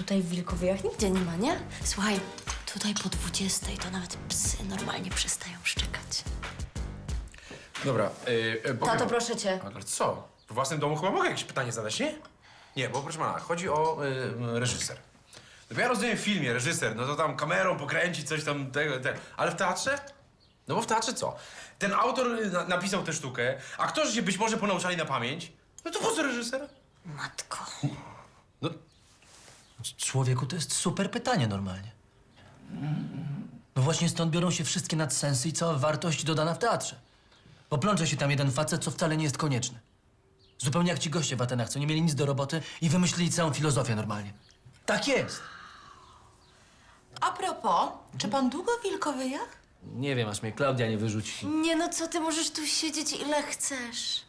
tutaj w Wilkowyjach nigdzie nie ma, nie? Słuchaj, tutaj po 20 to nawet psy normalnie przestają szczekać. Dobra, yy, yy, Tato, proszę cię. Ale co? W własnym domu chyba mogę jakieś pytanie zadać, nie? Nie, bo proszę pana, chodzi o yy, reżyser. No bo ja rozumiem w filmie, reżyser, no to tam kamerą pokręci coś tam, tego, tego. Ale w teatrze? No bo w teatrze co? Ten autor y, na, napisał tę sztukę, aktorzy się być może ponauczali na pamięć. No to po co reżyser? Matko. No, Człowieku, to jest super pytanie normalnie. No właśnie stąd biorą się wszystkie nadsensy i cała wartość dodana w teatrze. Poplącze się tam jeden facet, co wcale nie jest konieczny. Zupełnie jak ci goście w Atenach, co nie mieli nic do roboty i wymyślili całą filozofię normalnie. Tak jest. A propos, czy pan długo w Wilkowyjach? Nie wiem, aż mnie Klaudia nie wyrzuci. Nie no, co ty możesz tu siedzieć ile chcesz?